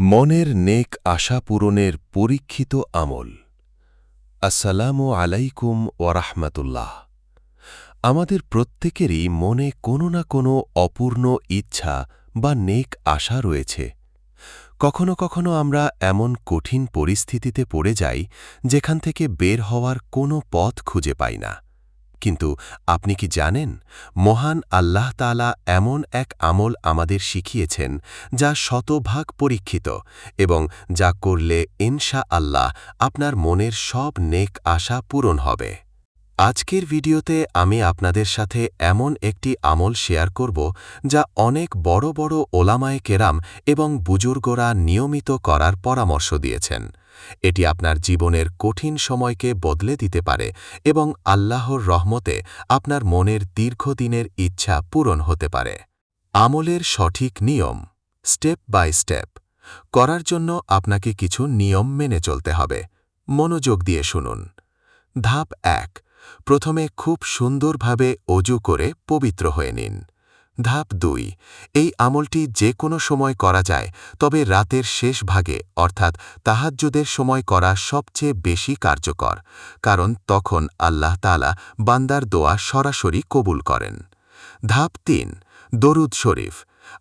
মনের নেক আশা পূরণের পরীক্ষিত আমল। আসসালামু আলাইকুম ওরহমতুল্লাহ আমাদের প্রত্যেকেরই মনে কোনো না কোনো অপূর্ণ ইচ্ছা বা নেক আশা রয়েছে। কখনো কখনো আমরা এমন কঠিন পরিস্থিতিতে পড়ে যাই, যেখান থেকে বের হওয়ার কোনো পথ খুঁজে পাই না। কিন্তু আপনি কি জানেন, মহান আল্লাহ তালা এমন এক আমল আমাদের শিখিয়েছেন যা শতভাগ পরীক্ষিত এবং যা করলে ইনশা আল্লাহ আপনার মনের সব নেক আশা পূরণ হবে। আজকের ভিডিওতে আমি আপনাদের সাথে এমন একটি আমল শেয়ার করব যা অনেক বড় বড় ওলামায়ে কেরাম এবং বুজুর্গরা নিয়মিত করার পরামর্শ দিয়েছেন। এটি আপনার জীবনের কঠিন সময়কে বদলে দিতে পারে এবং আল্লাহর রহমতে আপনার মনের দীর্ঘদিনের ইচ্ছা পূরণ হতে পারে। আমলের সঠিক নিয়ম, স্টেপ বাই স্টেপ, করার জন্য আপনাকে কিছু নিয়ম মেনে চলতে হবে। মনোযোগ দিয়ে শুনুন। ধাপ এক প্রথমে খুব সুন্দরভাবে অজু করে পবিত্র হয়ে নিন। ধাপ দুই, এই আমলটি যে কোনো সময় করা যায়, তবে রাতের শেষ ভাগে, অর্থাৎ তাহাজ্যদের সময় করা সবচেয়ে বেশি কার্যকর, কারণ তখন আল্লাহ তালা বান্দার দোয়া সরাসরি কবুল করেন। ধাপ তিন, দরুদ শরীফ,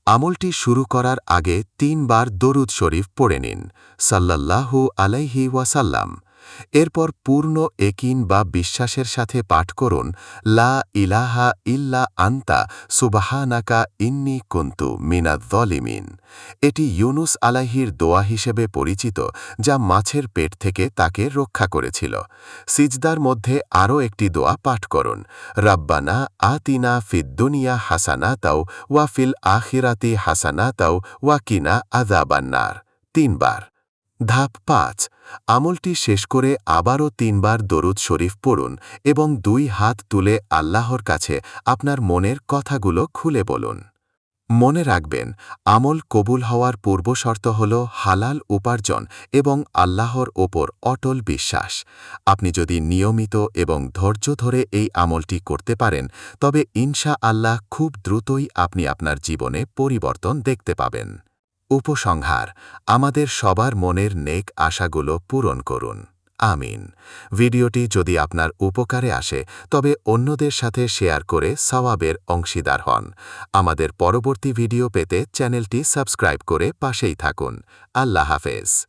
আমলটি শুরু করার আগে তিনবার দরুদ শরীফ পড়ে নিন, সাল্লাল্লাহু আলাইহি ওয়াসাল্লাম। এরপর পূর্ণ একিন বা বিশ্বাসের সাথে পাঠ করুন, লা ইলাহা ইল্লা আন্তা সুবাহানাকা ইন্নি কুন্তু মিনাদ্দলিমিন এটি ইউনুস আলাহির দোয়া হিসেবে পরিচিত, যা মাছের পেট থেকে তাকে রক্ষা করেছিল। সিজদার মধ্যে আরও একটি দোয়া পাঠ করুন, রাব্বানা আতিনা ফিদ্দুনিয়া হাসানাতাও ওয়া ফিল আখিরাতি হাসানাতাও ওয়া কিনা আজাবান্নার তিনবার। ধাপ পাঁচ, আমলটি শেষ করে আবারও তিনবার দরুদ শরীফ পড়ুন এবং দুই হাত তুলে আল্লাহর কাছে আপনার মনের কথাগুলো খুলে বলুন। মনে রাখবেন, আমল কবুল হওয়ার পূর্বশর্ত হল হালাল উপার্জন এবং আল্লাহর ওপর অটল বিশ্বাস। আপনি যদি নিয়মিত এবং ধৈর্য ধরে এই আমলটি করতে পারেন, তবে ইনশা আল্লাহ খুব দ্রুতই আপনি আপনার জীবনে পরিবর্তন দেখতে পাবেন। উপসংহার, আমাদের সবার মনের নেক আশাগুলো পূরণ করুন। আমিন। ভিডিওটি যদি আপনার উপকারে আসে, তবে অন্যদের সাথে শেয়ার করে সওয়াবের অংশীদার হন। আমাদের পরবর্তী ভিডিও পেতে চ্যানেলটি সাবস্ক্রাইব করে পাশেই থাকুন। আল্লাহ হাফেজ।